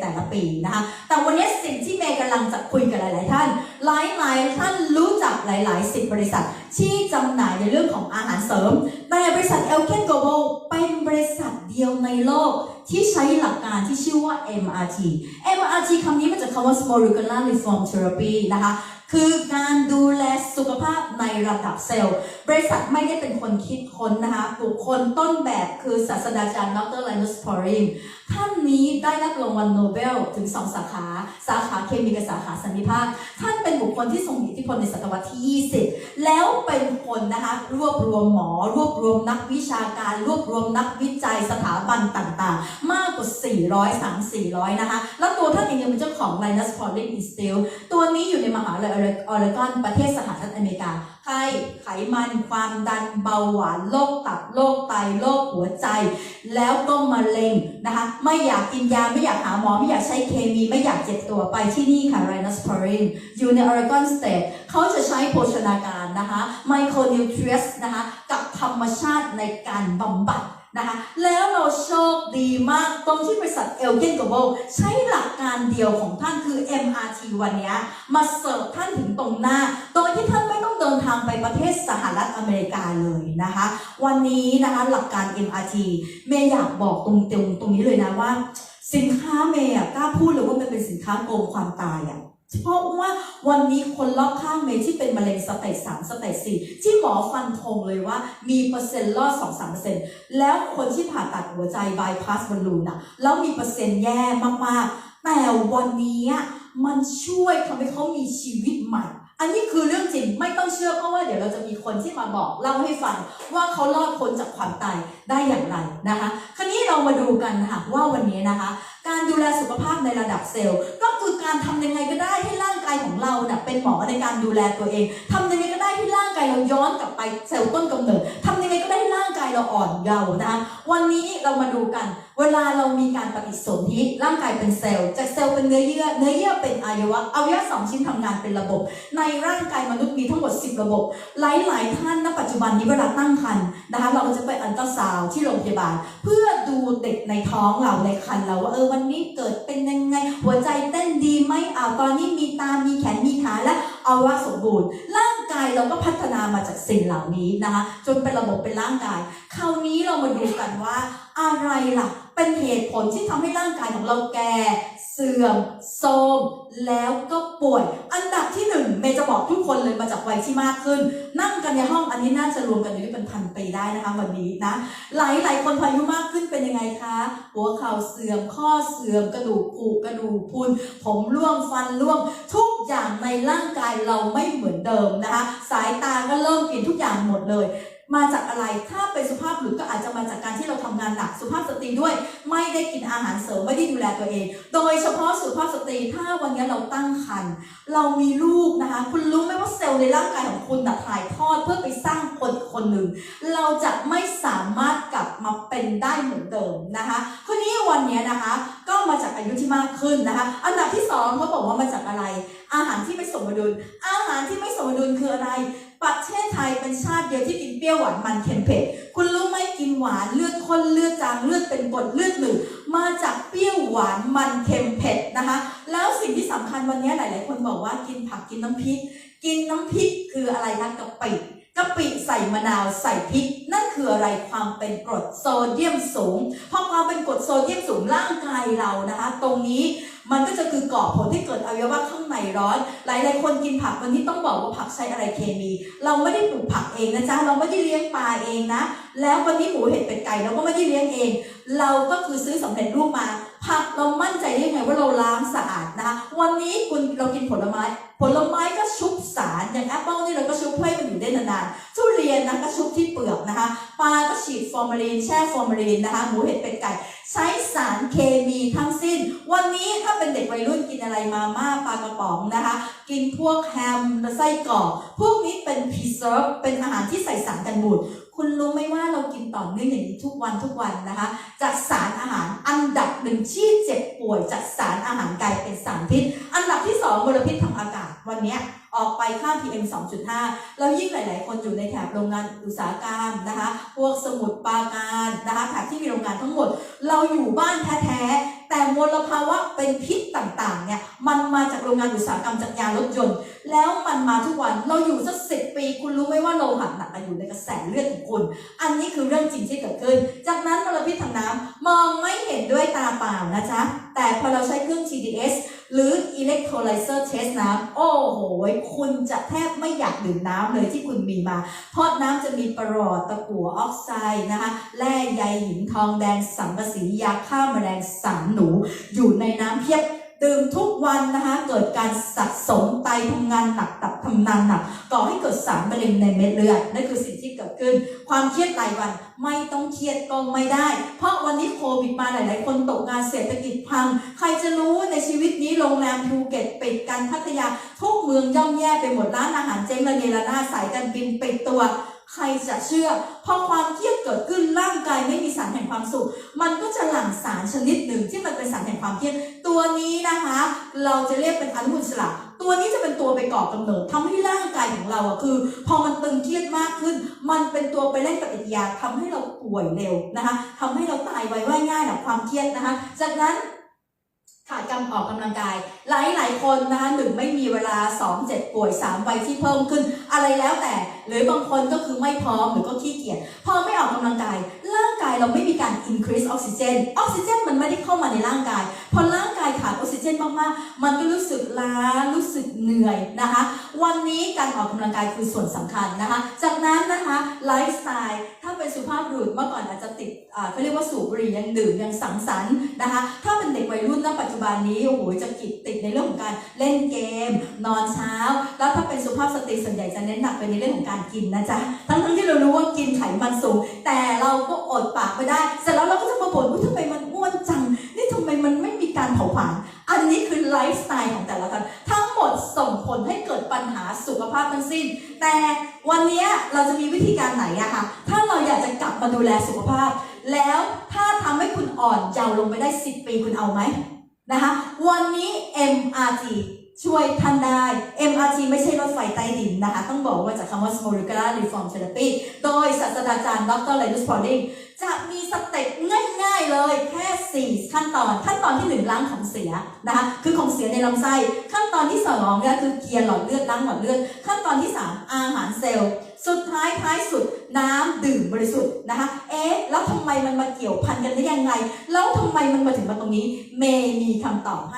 แต่ละปีนะคะ แต่วันนี้สิ่งที่เมย์กำลังจะคุยกับหลาย ๆ ท่าน หลายๆท่านรู้จักหลาย ๆ สิบบริษัท ที่จำหน่ายในเรื่องของอาหารเสริม แต่บริษัทเอลเคนโกลบอลเป็นบริษัทเดียวในโลกที่ใช้หลักการที่ชื่อว่า MRT MRT คำนี้มาจากคำว่า Molecular Reform Therapy นะคะ คือการดูแลสุขภาพในระดับเซลล์ บริษัทไม่ได้เป็นคนคิดค้นนะคะบุคคลต้นแบบคือศาสตราจารย์ดรไลนุสพอริงท่านนี้ได้รับรางวัลโนเบลถึง 2 สาขา สาขาเคมีกับสาขาสันนิภาคท่านเป็นบุคคลที่ทรงอิทธิพลในศตวรรษที่ 20 แล้วเป็นคนนะคะรวบรวมหมอ รวบรวมนักวิชาการ รวบรวมนักวิจัยสถาบันต่างๆ มากกว่า 400 3 400 นะคะ แล้วตัวท่านเองยังเป็นเจ้าของ Linus Pauling Institute ตัวนี้อยู่ในมหาลัยออริกอนประเทศสหรัฐอเมริกาไข้ไขมันความดันเบาหวานโรคตับโรคไตโรคหัวใจ แล้วก็มะเร็งนะคะ ไม่อยากกินยาไม่อยากหาหมอ ไม่อยากใช้เคมีไม่อยากเจ็บตัวไปที่นี่ค่ะ Rhinus p o r i n อยู่ใน Oregon State เขาจะใช้โภชนาการนะคะ micronutrients นะคะ กับธรรมชาติในการบำบัด นะคะแล้วเราโชคดีมากตรงที่บริษัท e l g e n Global ใช้หลักการเดียวของท่านคือ MRT วันนี้มาเสิร์ฟท่านถึงตรงหน้า โดยที่ท่านไม่ต้องเดินทางไปประเทศสหรัฐอเมริกาเลยนะคะ วันนี้นะคะหลักการ MRT เมย์อยากบอกตรงตรงตรงนี้เลยนะว่า สินค้าเมย์กล้าพูดเลยว่ามันเป็นสินค้าโกงความตายอะ เพราะว่าวันนี้คนรอบข้างเมย์ที่เป็นมะเร็งสเตจสามสเตจสี่ที่หมอฟันธงเลยว่ามีเปอร์เซ็นต์รอดสองสามเปอร์เซ็นต์แล้วคนที่ผ่าตัดหัวใจบายพาสบอลลูนอะแล้วมีเปอร์เซ็นต์แย่มากๆ แต่วันนี้มันช่วยทำให้เขามีชีวิตใหม่ อันนี้คือเรื่องจริงไม่ต้องเชื่อเพราะว่าเดี๋ยวเราจะมีคนที่มาบอกเล่าให้ฟังว่าเขารอดพ้นจากความตายได้อย่างไรนะคะ คราวนี้เรามาดูกันค่ะว่าวันนี้นะคะ การดูแลสุขภาพในระดับเซลล์ ก็คือการทำยังไงก็ได้ให้ร่างกายของเราเน่ยเป็นหมอในการดูแลตัวเองทำยังไงก็ได้ให้ร่างกายเราย้อนกลับไปเซลล์ต้นกำเนิดำยังไงก็ได้ร่างกายเราอ่อนเยาว์นะคะวันนี้เรามาดูกัน เวลาเรามีการปฏิสนธิร่างกายเป็นเซลล์จากเซลล์เป็นเนื้อเยื่อ เนื้อเยื่อเป็นอวัยวะอวัยวะสองชิ้นทำงานเป็นระบบ ในร่างกายมนุษย์มีทั้งหมด 10 ระบบ หลาย ๆ ท่านณปัจจุบันนี้เวลาตั้งครรภ์นะคะ เราก็จะไปอันตราซาวที่โรงพยาบาล เพื่อดูเด็กในท้องเราในครรภ์เราว่าเออวันนี้เกิดเป็นยังไง หัวใจเต้นดีไหมอ่าตอนนี้มีตา มีแขน มีขาและอวัยวะสมบูรณ์ ร่างกายเราก็พัฒนามาจากสิ่งเหล่านี้นะคะจนเป็นระบบเป็นร่างกาย คราวนี้เรามาดูกันว่า อะไรล่ะ เป็นเหตุผลที่ทำให้ร่างกายของเราแก่ เสื่อมโทรมแล้วก็ป่วย อันดับที่หนึ่งเมย์จะบอกทุกคนเลยมาจากวัยที่มากขึ้น นั่งกันในห้องอันนี้น่าจะรวมกันอยู่ที่เป็นพันปีได้นะคะวันนี้นะ หลายหลายคนพออายุมากขึ้นเป็นยังไงคะ หัวเข่าเสื่อมข้อเสื่อมกระดูกผุกระดูกพุนผมร่วงฟันร่วงทุกอย่างในร่างกายเราไม่เหมือนเดิมนะคะ สายตาก็เริ่มเปลี่ยนทุกอย่างหมดเลย มาจากอะไร ถ้าเป็นสุภาพหรือก็อาจจะมาจากการที่เราทำงานหนักสุภาพสตรีด้วย ไม่ได้กินอาหารเสริมไม่ได้ดูแลตัวเอง โดยเฉพาะสุภาพสตรีถ้าวันนี้เราตั้งครรภ์เรามีลูกนะคะ คุณรู้ไหมว่าเซลล์ในร่างกายของคุณนะถ่ายทอดเพื่อไปสร้างคนคนหนึ่งเราจะไม่สามารถกลับมาเป็นได้เหมือนเดิมนะคะคนนี้วันนี้นะคะก็มาจากอายุที่มากขึ้นนะคะ อันดับที่สองเขาบอกว่ามาจากอะไร อาหารที่ไม่สมดุล อาหารที่ไม่สมดุลคืออะไร ประเทศไทยเป็นชาติเดียวที่กินเปรี้ยวหวานมันเค็มเผ็ด คุณรู้ไหมกินหวานเลือดข้นเลือดจางเลือดเป็นกรดเลือดหนึ่งมาจากเปรี้ยวหวานมันเค็มเผ็ดนะคะ แล้วสิ่งที่สำคัญวันนี้หลาย ๆ คนบอกว่ากินผักกินน้ำพริก กินน้ำพริกคืออะไรคะกะปิกะปิใส่มะนาวใส่พริก คืออะไรความเป็นกรดโซเดียมสูงพอความเป็นกรดโซเดียมสูงร่างกายเรานะคะ ตรงนี้มันก็จะคือก่อผลให้เกิดอวัยวะข้างในร้อน หลายๆคนกินผักวันนี้ต้องบอกว่าผักใช้อะไรเคมี เราไม่ได้ปลูกผักเองนะจ๊ะเราไม่ได้เลี้ยงปลาเองนะ แล้ววันนี้หมูเห็ดเป็ดไก่เราก็ไม่ได้เลี้ยงเอง เราก็คือซื้อสำเร็จรูปมา ผักเรามั่นใจได้ไงว่าเราล้างสะอาดนะคะวันนี้คุณเรากินผลไม้ ผลไม้ก็ชุบสารอย่างแอปเปิลนี่เราก็ชุบเพื่อให้มันอยู่ได้นานๆทุเรียนนะก็ชุบที่เปลือกนะคะปลาก็ฉีดฟอร์มาลีนแช่ฟอร์มาลีนนะคะหมูเห็ดเป็ดไก่ใช้สารเคมีทั้งสิ้น วันนี้ถ้าเป็นเด็กวัยรุ่นกินอะไรมาม่าปลากระป๋องนะคะ กินพวกแฮมไส้กรอกพวกนี้เป็น preserve เป็นอาหารที่ใส่สารกันบูดคุณรู้ไหมว่าเรากินต่อเนื่องอย่างนี้ทุกวันทุกวันนะคะ จากสารอาหารอันดับหนึ่งที่เจ็บป่วยจากสารอาหารกลายเป็นสารพิษ อันดับที่สองมลพิษทางอากาศ วันนี้ออกไปค่า PM 2.5 แล้วยิ่งหลาย ๆ คนอยู่ในแถบโรงงานอุตสาหกรรมนะคะ พวกสมุทรปาการนะคะแถบที่มีโรงงานทั้งหมด เราอยู่บ้านแท้ ๆ แต่มลภาวะเป็นพิษต่าง ๆ เนี่ย มันมาจากโรงงานอุตสาหกรรมจากยานรถยนต์ แล้วมันมาทุกวัน เราอยู่สักสิปี คุณรู้ไหมว่าโลหะหนักอะอยู่ในกระแสเลือดของคุณ อันนี้คือเรื่องจริงที่เกิดขึ้น จากนั้นมลพิษทางน้ำมองไม่เห็นด้วยตาเปล่านะจ๊ะ แต่พอเราใช้เครื่อง TDS หรือ electrolyzer test น้ำโอ้โห คุณจะแทบไม่อยากดื่มน้ำเลยที่คุณมีมา เพราะน้ำจะมีประหลอดตะกั่วออกไซด์นะคะแร่ใยหินทองแดงสังกะสียาฆ่าแมลงสารหนู อยู่ในน้ำเพียบดื่มทุกวันนะคะเกิดการสะสมไตทำงานหนักตับทำงานหนักก่อให้เกิดสารมะเร็งในเม็ดเลือดนั่นคือสิ่งที่ ขึ้น ความเครียดรายวันไม่ต้องเครียดก็ไม่ได้ เพราะวันนี้โควิดมาหลาย ๆ คนตกงานเศรษฐกิจพัง ใครจะรู้ในชีวิตนี้โรงแรมภูเก็ตปิดกันพัทยา ทุกเมืองย่อมแย่ไปหมดร้านอาหารเจ๊งระเนระนาดสายการบินปิดตัว ใครจะเชื่อ พอความเครียดเกิดขึ้นร่างกายไม่มีสารแห่งความสุข มันก็จะหลั่งสารชนิดหนึ่งที่มันเป็นสารแห่งความเครียด ตัวนี้นะคะ เราจะเรียกเป็นอนุมูลอิสระตัวนี้จะเป็นตัวไปก่อกำเนิดทำให้ร่างกายของเราอะคือ พอมันตึงเครียดมากขึ้น มันเป็นตัวไปเล่นปฏิกิริยาทำให้เราป่วยเร็วนะคะทำให้เราตายไวว่ายง่ายกับความเครียดนะคะ จากนั้น ขาดการออกกำลังกาย หลายหลายๆคนนะคะหนึ่งไม่มีเวลาสองเจ็บป่วยสามวัยที่เพิ่มขึ้น อะไรแล้วแต่ หรือบางคนก็คือไม่พร้อมหรือก็ขี้เกียจพอไม่ออกกำลังกายร่างกายเราไม่มีการ increase ออกซิเจนออกซิเจนมันไม่ได้เข้ามาในร่างกาย พอร่างกายขาดออกซิเจนมากๆ มันก็รู้สึกล้า รู้สึกเหนื่อยนะคะ วันนี้การออกกำลังกายคือส่วนสำคัญนะคะ จากนั้นนะคะไลฟ์สไตล์ถ้าเป็นสุภาพบุรุษเมื่อก่อนอาจจะติดอ่าเขาเรียกว่าสูบบุหรี่ยังดื่มยังสังสรรค์นะคะ ถ้าเป็นเด็กวัยรุ่นณปัจจุบันนี้โอ้โหจะกิดติดในเรื่องของการเล่นเกม นอนเช้า แล้วถ้าเป็นสุภาพสตรีส่วนใหญ่จะเน้นหนักไปในเรื่องของการกินนะจ๊ะทั้งทั้งๆที่เรารู้ว่ากินไขมันสูงแต่เราก็อดปากไม่ได้ เสร็จแล้วเราก็จะมาบ่นว่าทำไมมันอ้วนจัง นี่ทำไมมันไม่มีการเผาผลาญ อันนี้คือไลฟ์สไตล์ของแต่ละท่านทั้งหมดส่งผลให้เกิดปัญหาสุขภาพทั้งสิ้น แต่วันนี้เราจะมีวิธีการไหนอะคะถ้าเราอยากจะกลับมาดูแลสุขภาพ แล้วถ้าทำให้คุณอ่อนเยาว์ลงไปได้ 10 ปีคุณเอาไหม นะคะวันนี้ MRT ช่วยท่านได้ MRT ไม่ใช่รถไฟใต้ดินนะคะ ต้องบอกว่าจากคำว่า Molecular Reform Therapy โดยศาสตราจารย์ดรไลนุสพอลลิงจะมีสเต็ปง่ายๆเลยแค่ 4 ขั้นตอน ขั้นตอนที่ 1 ล้างของเสียนะคะคือของเสียในลำไส้ ขั้นตอนที่2ก็คือเกียร์หลอดเลือดล้างหลอดเลือด ขั้นตอนที่ 3 อาหารเซลล์ สุดท้ายท้ายสุดน้ำดื่มบริสุทธิ์นะคะ เอ๊ะ แล้วทำไมมันมาเกี่ยวพันกันได้ยังไง แล้วทำไมมันมาถึงมาตรงนี้ เมย์มีคำตอบให้